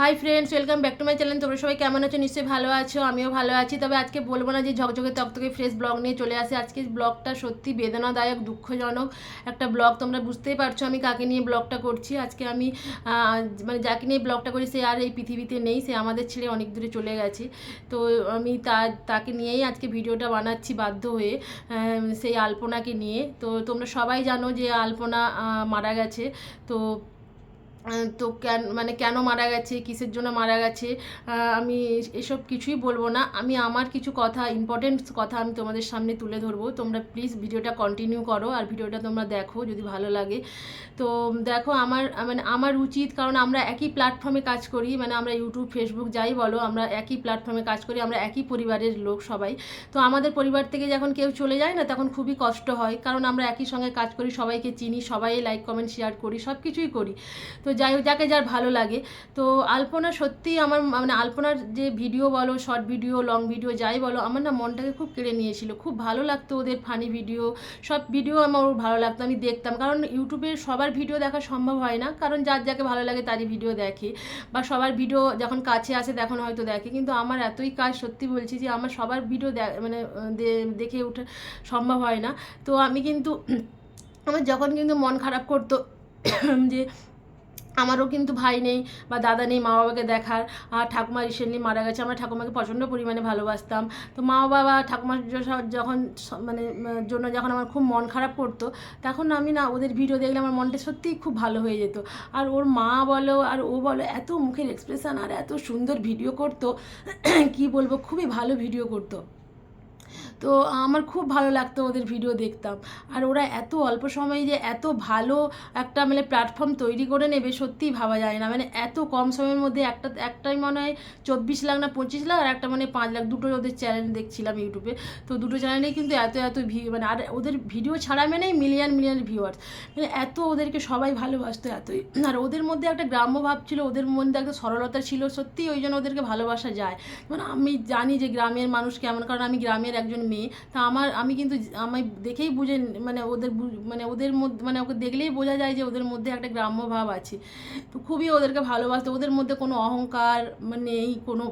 Hi friends welcome back to my channel তোমরা সবাই কেমন আছো? নিশ্চয়ই ভালো আছো, আমিও ভালো আছি। তবে আজকে বলব না যে ঝকঝকে তকতকে ফ্রেশ ব্লগ নিয়ে চলে আসে। আজকে ব্লগটা সত্যি বেদনাদায়ক, দুঃখজনক একটা ব্লগ তোমরা বুঝতেই পারছ আমি কাকে নিয়ে ব্লগটা করছি। আজকে আমি মানে যাকে নিয়ে ব্লগটা করি সে আর এই পৃথিবীতে নেই, সে আমাদের ছেড়ে অনেক দূরে চলে গেছে। তো আমি তা, তাকে নিয়েই আজকে ভিডিওটা বানাচ্ছি বাধ্য হয়ে সেই আলপনাকে নিয়ে। তো তোমরা সবাই জানো যে আলপনা মারা গেছে। তো তো কেন মানে কেন মারা গেছে, কিসের জন্য মারা গেছে আমি এসব কিছুই বলব না। আমি আমার কিছু কথা ইম্পর্টেন্ট কথা আমি তোমাদের সামনে তুলে ধরবো। তোমরা প্লিজ ভিডিওটা কন্টিনিউ করো আর ভিডিওটা তোমরা দেখো যদি ভালো লাগে। তো দেখো আমার মানে আমার উচিত, কারণ আমরা একই প্ল্যাটফর্মে কাজ করি মানে আমরা ইউটিউব ফেসবুক যাই বলো, আমরা একই প্ল্যাটফর্মে কাজ করি, আমরা একই পরিবারের লোক সবাই। তো আমাদের পরিবার থেকে যখন কেউ চলে যায় না, তখন খুবই কষ্ট হয়, কারণ আমরা একই সঙ্গে কাজ করি, সবাইকে চিনি, সবাই লাইক কমেন্ট শেয়ার করি সব কিছুই করি। তো যাই হোক, যাকে যার ভালো লাগে। তো আলপনা সত্যি আমার মানে আলপনার যে ভিডিও বলো শর্ট ভিডিও লং ভিডিও যাই বলো, আমার না মনটাকে খুব কেড়ে নিয়েছিল। খুব ভালো লাগতো ওদের ফানি ভিডিও সব ভিডিও আমার ওর ভালো লাগতো, আমি দেখতাম। কারণ ইউটিউবে সবার ভিডিও দেখা সম্ভব হয় না, কারণ যার যাকে ভালো লাগে তারই ভিডিও দেখে। বা সবার ভিডিও যখন কাছে আসে, তখন হয়তো দেখে। কিন্তু আমার এতই কাজ, সত্যি বলছি যে আমার সবার ভিডিও মানে দেখে ওঠা সম্ভব হয় না। তো আমি কিন্তু, আমার যখন কিন্তু মন খারাপ করতো, যে আমারও কিন্তু ভাই নেই বা দাদা নেই, মা বাবাকে দেখার। আর ঠাকুমা রিসেন্টলি মারা গেছে। আমরা ঠাকুমাকে প্রচণ্ড পরিমাণে ভালোবাসতাম। তো মা বাবা, ঠাকুমার যখন মানে জন্য যখন আমার খুব মন খারাপ করতো, তখন আমি না ওদের ভিডিও দেখলে আমার মনটা সত্যিই খুব ভালো হয়ে যেত। আর ওর মা বলো, আর ও বলো, এত মুখের এক্সপ্রেশন আর এত সুন্দর ভিডিও করতো। কি বলব? খুবই ভালো ভিডিও করতো। তো আমার খুব ভালো লাগতো ওদের ভিডিও দেখতাম। আর ওরা এত অল্প সময়ে যে এত ভালো একটা মানে প্ল্যাটফর্ম তৈরি করে নেবে সত্যিই ভাবা যায় না। মানে এত কম সময়ের মধ্যে একটা, একটাই মনে হয় চব্বিশ লাখ না পঁচিশ লাখ আর একটা মানে পাঁচ লাখ দুটো ওদের চ্যানেল দেখছিলাম ইউটিউবে তো দুটো চ্যানেলেই কিন্তু এত এত ভিউ মানে আর ওদের ভিডিও ছাড়া মানেই মিলিয়ন মিলিয়ন ভিউয়ার্স মানে এত ওদেরকে সবাই ভালোবাসতো এতই। আর ওদের মধ্যে একটা গ্রাম্য ভাব ছিল, ওদের মধ্যে একটা সরলতা ছিল সত্যি ওই জন্য ওদেরকে ভালোবাসা যায়। মানে আমি জানি যে গ্রামের মানুষ কেমন, কারণ আমি গ্রামের একজন মেয়ে, তা আমার, আমি কিন্তু আমি দেখেই বুঝে মানে ওদের মানে ওদের মধ্যে মানে ওকে দেখলেই বোঝা যায় যে ওদের মধ্যে একটা গ্রাম্য ভাব আছে। তো খুবই ওদেরকে ভালোবাসতো, ওদের মধ্যে কোনো অহংকার মানে নেই, কোনো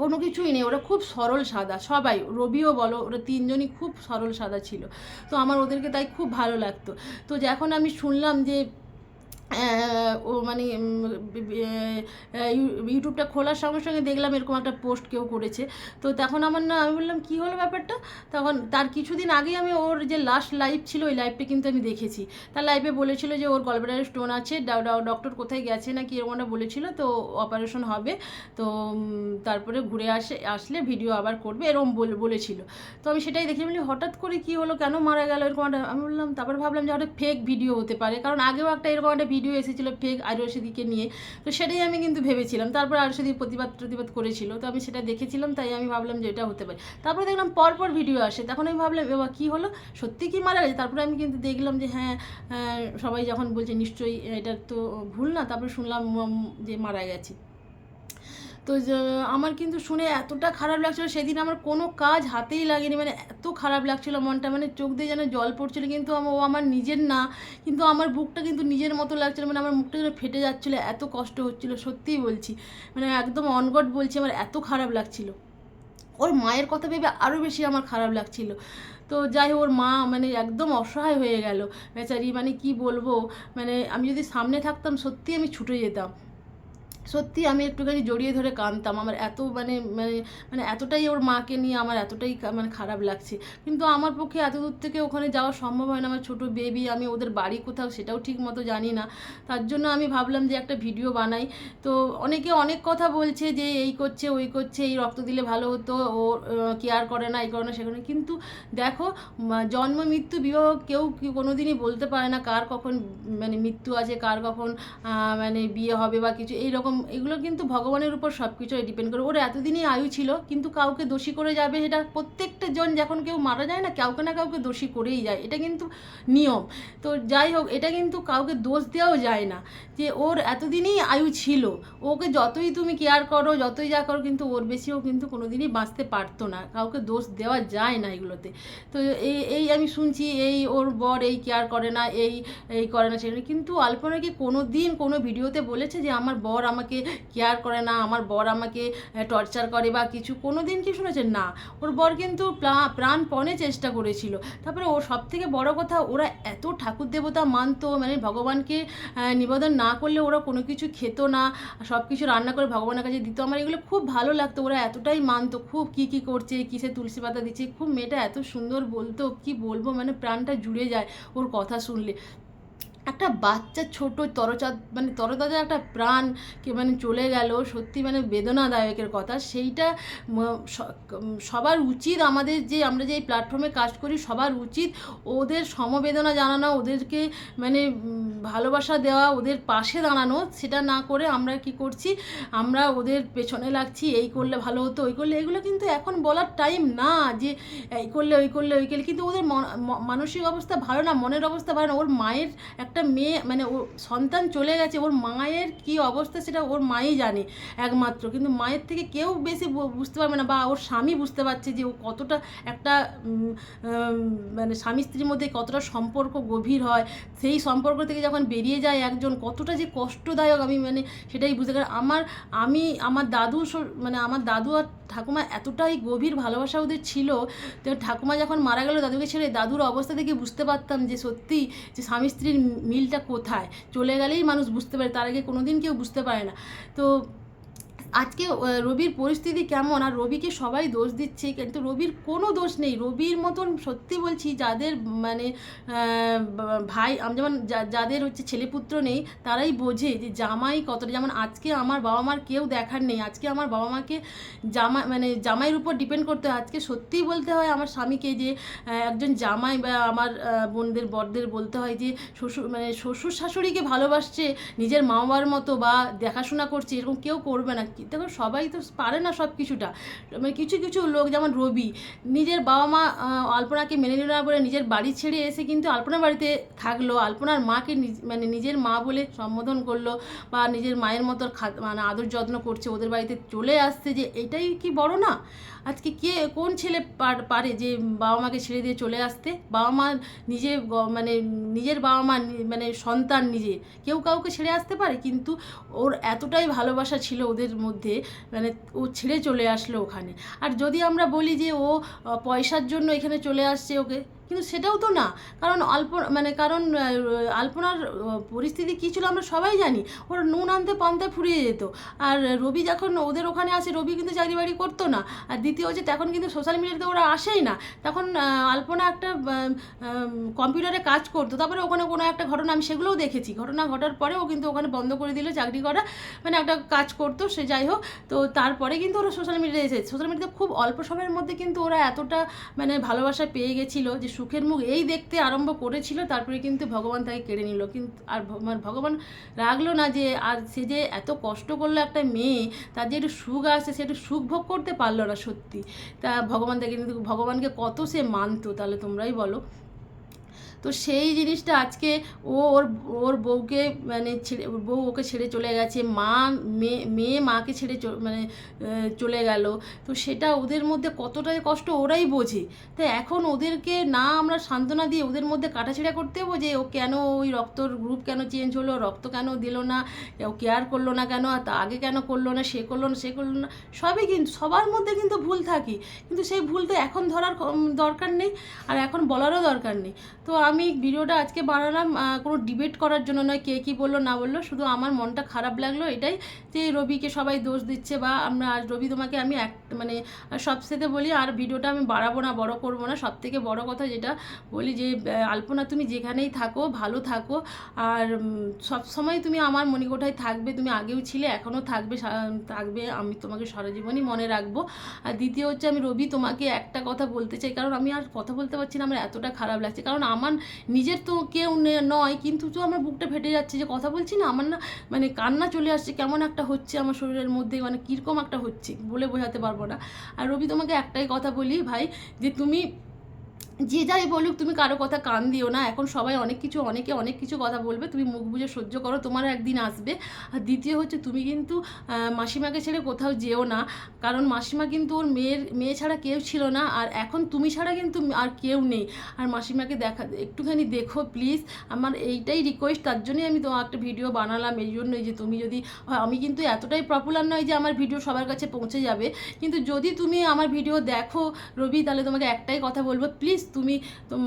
কোনো কিছুই নেই, ওরা খুব সরল সাদা, সবাই, রবিও বলো, ওরা তিনজনই খুব সরল সাদা ছিল। তো আমার ওদেরকে তাই খুব ভালো লাগতো। তো যখন আমি শুনলাম যে ও মানে ইউটিউবটা খোলার সঙ্গে সঙ্গে দেখলাম এরকম একটা পোস্ট কেউ করেছে। তো তখন আমার না, আমি বললাম, কী হলো ব্যাপারটা? তখন তার কিছুদিন আগেই আমি ওর যে লাস্ট লাইভ ছিল, ওই লাইভটা কিন্তু আমি দেখেছি। তার লাইভে বলেছিল যে, ওর গলব্লাডারে স্টোন আছে ডক্টর কোথায় গেছে না কি এরকম একটা বলেছিল, তো অপারেশন হবে। তো তারপরে ঘুরে আসে, আসলে ভিডিও আবার করবে, এরকম বল- বলেছিল। তো আমি সেটাই দেখে বলি, হঠাৎ করে কি হলো? কেন মারা গেল? এরকম একটা, আমি বললাম, তারপর ভাবলাম যে হয়তো ফেক ভিডিও হতে পারে। কারণ আগেও একটা এরকম একটা ভিডিও এসেছিল ফেক আরশদিকে নিয়ে। তো সেটাই আমি কিন্তু ভেবেছিলাম। তারপর আরশদি প্রতিবাদ প্রতিবাদ করেছিল। তো আমি সেটা দেখেছিলাম, তাই আমি ভাবলাম যে এটা হতে পারে। তারপরে দেখলাম পরপর ভিডিও আসে। তখন আমি ভাবলাম এবার কী হলো? সত্যি কি মারা গেছে? তারপরে আমি কিন্তু দেখলাম যে হ্যাঁ সবাই যখন বলছে নিশ্চয়ই এটার তো ভুল না, তারপরে শুনলাম যে মারা গেছে। তো আমার কিন্তু শুনে এতটা খারাপ লাগছিল, সেদিন আমার কোনো কাজ হাতেই লাগেনি মানে এত খারাপ লাগছিল, মনটা মানে চোখ দিয়ে যেন জল পড়ছিল, কিন্তু আম- ও আমার নিজের না, কিন্তু আমার বুকটা কিন্তু নিজের মতো লাগছিল মানে আমার মুখটা যেন ফেটে যাচ্ছিল, এত কষ্ট হচ্ছিল, সত্যিই বলছি মানে একদম অনগট বলছি, আমার এত খারাপ লাগছিল। ওর মায়ের কথা ভেবে আরও বেশি আমার খারাপ লাগছিল। তো যাই ওর মা মানে একদম অসহায় হয়ে গেল, বেচারি মানে কি বলব মানে আমি যদি সামনে থাকতাম সত্যি আমি ছুটে যেতাম। সত্যি আমি একটুখানি জড়িয়ে ধরে কাঁদতাম। আমার এত মানে মানে মানে এতটাই ওর মাকে নিয়ে আমার এতটাই মানে খারাপ লাগছে। কিন্তু আমার পক্ষে এত দূর থেকে ওখানে যাওয়া সম্ভব হয় না। আমার ছোটো বেবি আমি ওদের বাড়ি কোথাও সেটাও ঠিক মতো জানি না। তার জন্য আমি ভাবলাম যে একটা ভিডিও বানাই। তো অনেকে অনেক কথা বলছে যে এই করছে, ওই করছে, এই রক্ত দিলে ভালো হতো, ও কেয়ার করে না, এই করে না, সেখানে। কিন্তু দেখো জন্ম, মৃত্যু, বিবাহ কেউ কোনো দিনই বলতে পারে না কার কখন মানে মৃত্যু আছে, কার কখন মানে বিয়ে হবে বা কিছু। এই রকম এগুলো কিন্তু ভগবানের উপর সব কিছুই ডিপেন্ড করে। ওর এতদিনই আয়ু ছিল, কিন্তু কাউকে দোষী করে যাবে এটা প্রত্যেকটা জন যখন কেউ মারা যায় না, কাউকে না কাউকে দোষী করেই যায়। এটা কিন্তু নিয়ম। তো যাই হোক, এটা কিন্তু কাউকে দোষ দেওয়াও যায় না। যে ওর এতদিনই আয়ু ছিল, ওকে যতই তুমি কেয়ার করো, যতই যা করো, কিন্তু ওর বেশি ও কিন্তু কোনোদিনই বাঁচতে পারতো না। কাউকে দোষ দেওয়া যায় না এগুলোতে। তো এই এই আমি শুনছি, এই ওর বর এই কেয়ার করে না, এই এই করে না সেখানে কিন্তু আলপনা কি কোনো দিন কোনো ভিডিওতে বলেছে যে, আমার বর আমাকে আমাকে কেয়ার করে না, আমার বর আমাকে টর্চার করে বা কিছু কোনো দিন কি শুনেছেন? না। ওর বর কিন্তু প্রাণপণে চেষ্টা করেছিল। তারপরে ও সব থেকে বড় কথা, ওরা এত ঠাকুর দেবতা মানতো মানে ভগবানকে নিবেদন না করলে ওরা কোনো কিছু খেত না, সব কিছু রান্না করে ভগবানের কাছে দিত। আমার এগুলো খুব ভালো লাগতো, ওরা এতটাই মানতো, খুব কি কি করছে, কিসে তুলসী পাতা দিচ্ছে, খুব মেয়েটা এত সুন্দর বলতো, কি বলব? মানে প্রাণটা জুড়ে যায় ওর কথা শুনলে। একটা বাচ্চা ছোট, তরচা মানে তরতাজা একটা প্রাণ কে মানে চলে গেল, সত্যি মানে বেদনাদায়কের কথা। সেইটা সবার উচিত আমাদের যে আমরা যে এই প্ল্যাটফর্মে কাজ করি, সবার উচিত ওদের সমবেদনা জানানো, ওদেরকে মানে ভালোবাসা দেওয়া, ওদের পাশে দাঁড়ানো। সেটা না করে আমরা কি করছি? আমরা ওদের পেছনে লাগছি, এই করলে ভালো হতো, ওই করলে। এগুলো কিন্তু এখন বলার টাইম না যে, এই করলে, ওই করলে ওই করলে। কিন্তু ওদের মন- মানসিক অবস্থা ভালো না, মনের অবস্থা ভালো না। ওর মায়ের একটা মেয়ে মানে ও সন্তান চলে গেছে, ওর মায়ের কি অবস্থা সেটা ওর মাই জানে একমাত্র। কিন্তু মায়ের থেকে কেউ বেশি বুঝতে পারবে না বা ওর স্বামী বুঝতে পারছে যে ও কতটা একটা মানে স্বামী স্ত্রীর মধ্যে কতটা সম্পর্ক গভীর হয়। সেই সম্পর্ক থেকে যখন বেরিয়ে যায় একজন, কতটা যে কষ্টদায়ক আমি মানে সেটাই বুঝতে পারি আমার, আমি, আমার দাদু মানে আমার দাদু আর ঠাকুমা এতটাই গভীর ভালোবাসা ওদের ছিল, তো ঠাকুমা যখন মারা গেল, দাদুকে ছেড়ে দাদুর অবস্থা দেখে বুঝতে পারতাম যে সত্যি যে স্বামী স্ত্রীর মিলটা কোথায়? চলে গেলেই মানুষ বুঝতে পারে। তার আগে কোনো দিন কেউ বুঝতে পারে না। তো আজকে রবির পরিস্থিতি কেমন? আর রবিকে সবাই দোষ দিচ্ছে, কিন্তু রবির কোনো দোষ নেই। রবির মতন সত্যি বলছি, যাদের মানে ভাই, আম, যেমন যাদের হচ্ছে ছেলেপুত্র নেই, তারাই বোঝে যে জামাই কতটা। যেমন আজকে আমার বাবা মার কেউ দেখার নেই। আজকে আমার বাবা মাকে জামা মানে জামাইয়ের উপর ডিপেন্ড করতে হয়। আজকে সত্যিই বলতে হয় আমার স্বামীকে যে একজন জামাই বা আমার বোনদের, বরদের বলতে হয় যে, শ্বশুর মানে শ্বশুর শাশুড়িকে ভালোবাসছে, নিজের মা বাবার মতো বা দেখাশোনা করছে, এরকম কেউ করবে না। কি- দেখো সবাই তো পারে না সব কিছুটা মানে কিছু কিছু লোক, যেমন রবি, নিজের বাবা মা আল্পনাকে মেনে নিল না বলে নিজের বাড়ি ছেড়ে এসে কিন্তু আলপনার বাড়িতে থাকল। আলপনার মাকে মানে নিজের মা বলে সম্বোধন করল বা নিজের মায়ের মতো মানে আদর যত্ন করছে, ওদের বাড়িতে চলে আসছে যে, এটাই কি বড় না? আজকে কে, কোন ছেলে পার- যে বাবা মাকে ছেড়ে দিয়ে চলে আসতে? বাবা মা নিজে মানে নিজের বাবা মা মানে সন্তান নিজে। কেউ কাউকে ছেড়ে আসতে পারে, কিন্তু ওর এতটাই ভালোবাসা ছিল ওদের মধ্যে মানে ও ছেড়ে চলে আসলো ওখানে। আর যদি আমরা বলি যে ও পয়সার জন্য এখানে চলে আসছে ওকে কিন্তু সেটাও তো না। কারণ অল্প মানে কারণ আলপনার পরিস্থিতি কী ছিল আমরা সবাই জানি। ওর নুন আনতে পান্তায় ফুরিয়ে যেত। আর রবি যখন ওদের ওখানে আসে, রবি কিন্তু চাকরি বাড়ি করতো না। আর দ্বিতীয় হচ্ছে তখন কিন্তু সোশ্যাল মিডিয়াতে ওরা আসেই না। তখন আলপনা একটা কম্পিউটারে কাজ করতো। তারপরে ওখানে কোনো একটা ঘটনা আমি সেগুলোও দেখেছি। ঘটনা ঘটার পরে ও কিন্তু ওখানে বন্ধ করে দিল, চাকরি করা মানে একটা কাজ করতো, সে যাই হোক। তো তারপরে কিন্তু ওরা সোশ্যাল মিডিয়ায় এসেছে। সোশ্যাল মিডিয়াতে খুব অল্প সময়ের মধ্যে কিন্তু ওরা এতটা মানে ভালোবাসা পেয়ে গেছিল যে সুখের মুখ এই দেখতে আরম্ভ করেছিল, তারপরে কিন্তু ভগবান তাকে কেড়ে নিল। কিন্তু আর মানে ভগবান রাখল না যে, আর সে যে এত কষ্ট করল একটা মেয়ে, তার যে একটু সুখ আসে সে একটু সুখ ভোগ করতে পারল না সত্যি। তা ভগবান তাকে কিন্তু, ভগবানকে কত সে মানত, তাহলে তোমরাই বলো। তো সেই জিনিসটা আজকে ও ওর ওর বউকে মানে ছেড়ে বউ ওকে ছেড়ে চলে গেছে, মা মেয়ে মেয়ে মাকে ছেড়ে মানে চলে গেল। তো সেটা ওদের মধ্যে কতটাই কষ্ট ওরাই বোঝে। তো এখন ওদেরকে না আমরা সান্ত্বনা দিয়ে ওদের মধ্যে কাটাছেড়া করতে হব যে ও কেন ওই রক্তর গ্রুপ কেন চেঞ্জ হলো, রক্ত কেন দিল না ও কেয়ার করল না কেন তা আগে কেন করল না, সে করল না, সে করল না, সবই কিন্তু, সবার মধ্যে কিন্তু ভুল থাকি। কিন্তু সেই ভুল তো এখন ধরার দরকার নেই, আর এখন বলারও দরকার নেই। তো আমি ভিডিওটা আজকে বানালাম কোনো ডিবেট করার জন্য নয়, কে কী বলল, না বলল, শুধু আমার মনটা খারাপ লাগল এটাই যে রবিকে সবাই দোষ দিচ্ছে বা আমরা রবি তোমাকে আমি এক মানে সবসাথে বলি আর ভিডিওটা আমি বাড়াবো না, বড় করব না। সব থেকে বড় কথা যেটা বলি যে আলপনা তুমি যেখানেই থাকো, ভালো থাকো। আর সব সময় তুমি আমার মণিকোঠায় থাকবে, তুমি আগেও ছিলে, এখনও থাকবে থাকবে, আমি তোমাকে সারা জীবনই মনে রাখব। আর দ্বিতীয় হচ্ছে আমি রবি তোমাকে একটা কথা বলতে চাই, কারণ আমি আর কথা বলতে পারছি না, আমার এতটা খারাপ লাগছে। কারণ আমার নিজের তো কেউ নয়, কিন্তু তো আমার বুকটা ফেটে যাচ্ছে যে কথা বলছি না, আমার না মানে কান্না চলে আসছে, কেমন একটা হচ্ছে আমার শরীরের মধ্যে মানে কীরকম একটা হচ্ছে বলে বোঝাতে পারব না। আর রবি, তোমাকে একটাই কথা বলি ভাই, যে তুমি যে যাই বলুক, তুমি কারও কথা কান দিও না। এখন সবাই অনেক কিছু, অনেকে অনেক কিছু কথা বলবে। তুমি মুখ বুঝে সহ্য করো, তোমারও একদিন আসবে। আর দ্বিতীয় হচ্ছে, তুমি কিন্তু মাসিমাকে ছেড়ে কোথাও যেও না। কারণ মাসিমা কিন্তু ওর মেয়ের, মেয়ে ছাড়া কেউ ছিল না। আর এখন তুমি ছাড়া কিন্তু আর কেউ নেই। আর মাসিমাকে দেখা, একটুখানি দেখো প্লিজ আমার এইটাই রিকোয়েস্ট তার জন্যই আমি তোমার একটা ভিডিও বানালাম। এই জন্যই যে তুমি যদি, আমি কিন্তু এতটাই পপুলার নয় যে আমার ভিডিও সবার কাছে পৌঁছে যাবে। কিন্তু যদি তুমি আমার ভিডিও দেখো রবি, তাহলে তোমাকে একটাই কথা বলব। প্লিজ তুমি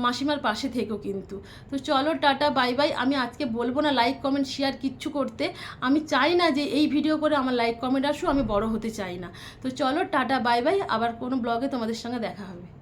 মাসিমার পাশে থেকো কিন্তু। তো চলো, টাটা, বাই বাই। আমি আজকে বলব না লাইক, কমেন্ট, শেয়ার কিচ্ছু করতে। আমি চাই না যে এই ভিডিও করে আমার লাইক, কমেন্ট আসুক, আমি বড় হতে চাই না। তো চলো, টাটা, বাই বাই। আবার কোনো ব্লগে তোমাদের সঙ্গে দেখা হবে।